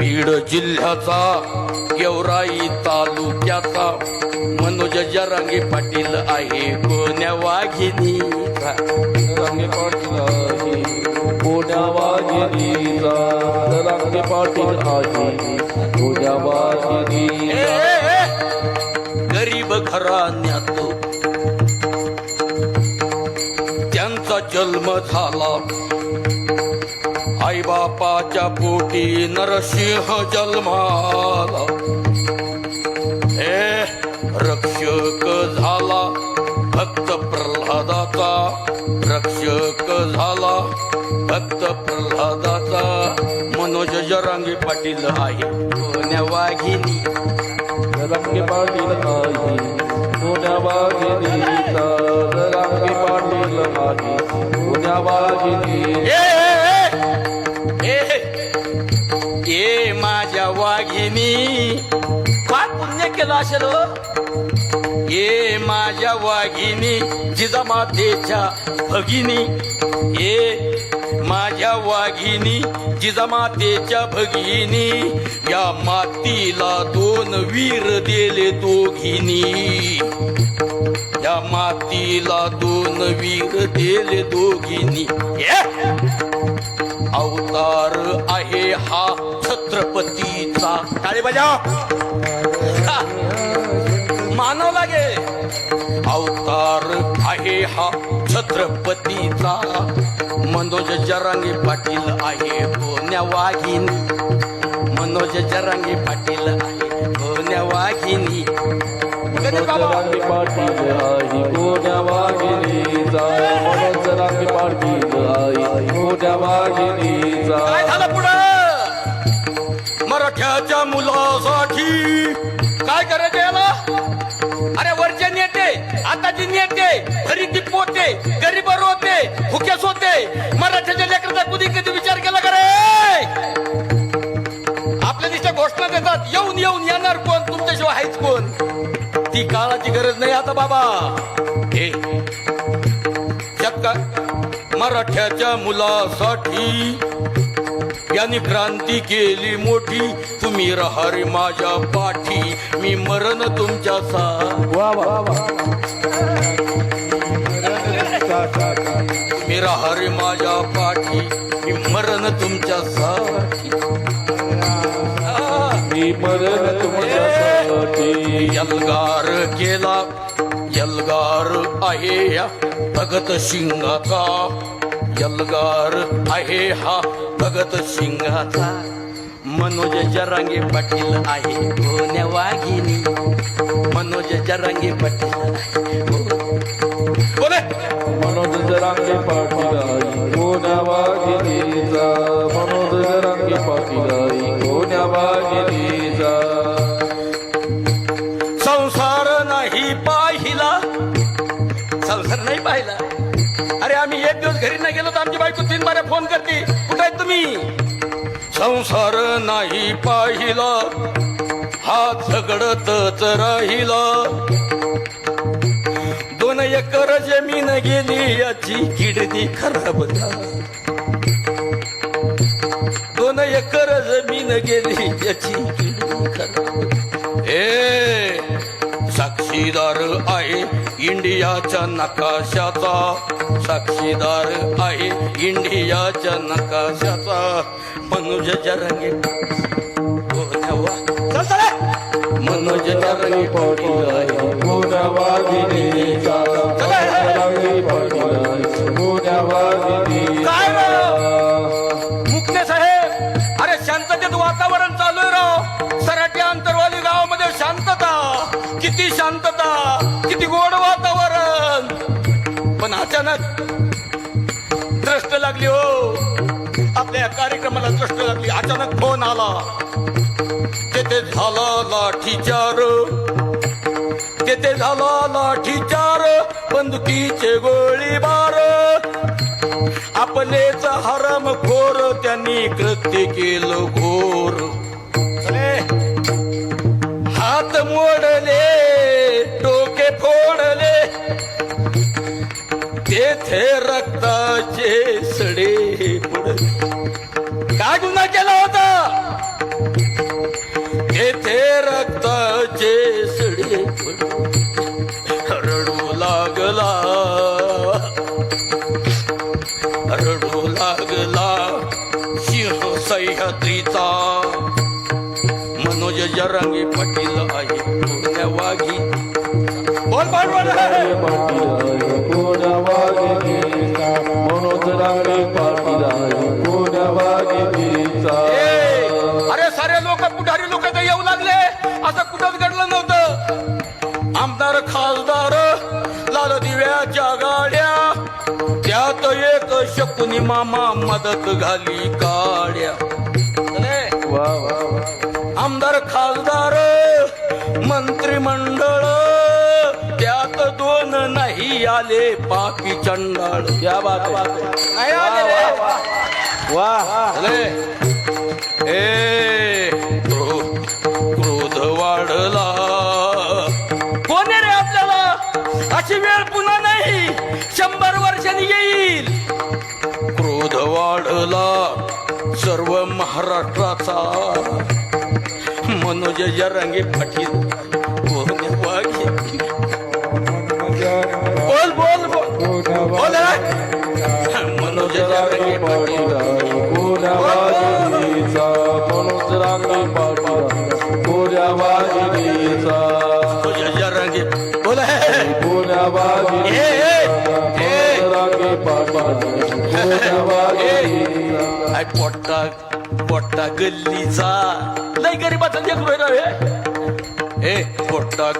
बीड जिल्ह्याचा गेवराई तालुक्याचा. मनोज जरांगे पाटील आहे कोण्या वाघिनीचा रंगे पाटील आहे कोण्या वाघिनीचा रंगे पाटील आहे कोण्या गरीब घराण्यात. त्यांचा जन्म झाला. आई बापाच्या पोटी नरसिंह जन्माला. हे रक्षक झाला भक्त प्रल्हादाचा. रक्षक झाला भक्त प्रल्हादाचा. मनोज जरांगे पाटील आहे. वाघिनी जरांगी पाटील आहे. कोण्या वाघिनीचा पाटील आहे. कोण्या वाघिनी केलं असेल? ए माझ्या वाघिनी जिजामातेच्या भगिनी ए माझ्या वाघिनी जिजामातेच्या भगिनी या मातीला दोन वीर दिले दोघिनी या मातीला दोन वीर दिले दोघिनी! अवतार आहे हा छत्रपतीचा टाळे बजाव. मानव लागे. अवतार आहे हा छत्रपतीचा. मनोज जरांगे पाटील आहे कोण्या वाघिनी मनोज जरांगे पाटील आहे कोण्या वाघिनी रंगे पाटील मनोज रंगे पाटील काय झालं पुढं? मराठ्याच्या मुलासाठी अरे वरचे नेते आताचे नेते खरीदी पोते गरीब होते भुकेस होते. मराठ्याच्या लेकरचा कधी कधी विचार केला का रे? आपल्या दिशा घोषणा देतात येऊन येऊन येणार कोण? तुमच्याशिवाय आहेच कोण? ती काळाची गरज नाही आता बाबा. हे. मराठ्याच्या मुलासाठी यांनी क्रांती केली मोठी. तुम्ही राहा रे माझ्या पाठी. मी मरण तुमच्या सा वा वा. वा मी राहा रे माझ्या पाठी. मी मरण तुमच्या आ, मी मरण तुमच्यासाठी यलगार केला. यलगार आहे या भगत सिंगाचा यलगार आहे हा. भगत सिंगाचा मनोज जरांगे पाटील आहे. कोण्या वाघिनी मनोज जरांगे पाटील आहे. को- बोले. मनोज जरांगे पाटील आई कोण्या वाघिनीचा मनोज जरांगे पाटील आई कोण्या वाघिनीचा संसार नाही पाहिला. संसार नाही पाहिला. अरे आम्ही एक दिवस घरी नाही गेलो तर आमची बायको तीन बाऱ्या फोन करते. मी संसार नाही पाहिला हा झगडतच राहिला. दोन एकर जमीन गेली याची किडनी खराब झाली. दोन एकर जमीन गेली याची किडनी खराब ए साक्षीदार आहे इंडियाच्या नकाशाचा. साक्षीदार आहे इंडियाच्या नकाशाचा. मनोज रंगी मनोज लागली हो. आपल्या कार्यक्रमाला दृष्ट लागली. अचानक फोन आला. तेथे झाला लाठीचार तेथे झाला लाठीचार बंदुकीचे गोळीबार आपलेच हरम खोर त्यांनी कृत्य केलं घोर. हात मोडले डोके फोडले येथे रक्ताचे सडे काय गुन्हा केला होता? येथे रक्ताचे सडे रडू लागला. रडू लागला. सिंह सह्यात्रीचा मनोज जरंगी पटील आहे वाघी. बोल पाटील अरे सारे लोक पुढारी लोक तर येऊ लागले. असं कुठंच घडलं नव्हतं. आमदार खासदार लाल दिव्याच्या गाड्या. त्यात एक शकुनी मामा मदत घाली काड्या. आमदार खासदार मंत्रिमंडळ दोन नाही आले पापी चंडाळ. क्या बात नाही आले. ए क्रो- क्रोध वाढला. कोण रे आपल्याला? अशी वेळ पुन्हा नाही. शंभर वर्षांनी येईल. क्रोध वाढला सर्व महाराष्ट्राचा. मनोज जरांगे पाटील मनोज जरांगे पाटील कोण्या वाघिणीचा मनोज रांगे पाटील कोण्या वाघिणीचा मनोज जरांगे कोण्या रांगे कोण्या पोट्टा पोट्टा गल्लीचा लय गरीबाचा लेकरू आहे रे. ए पोट्टा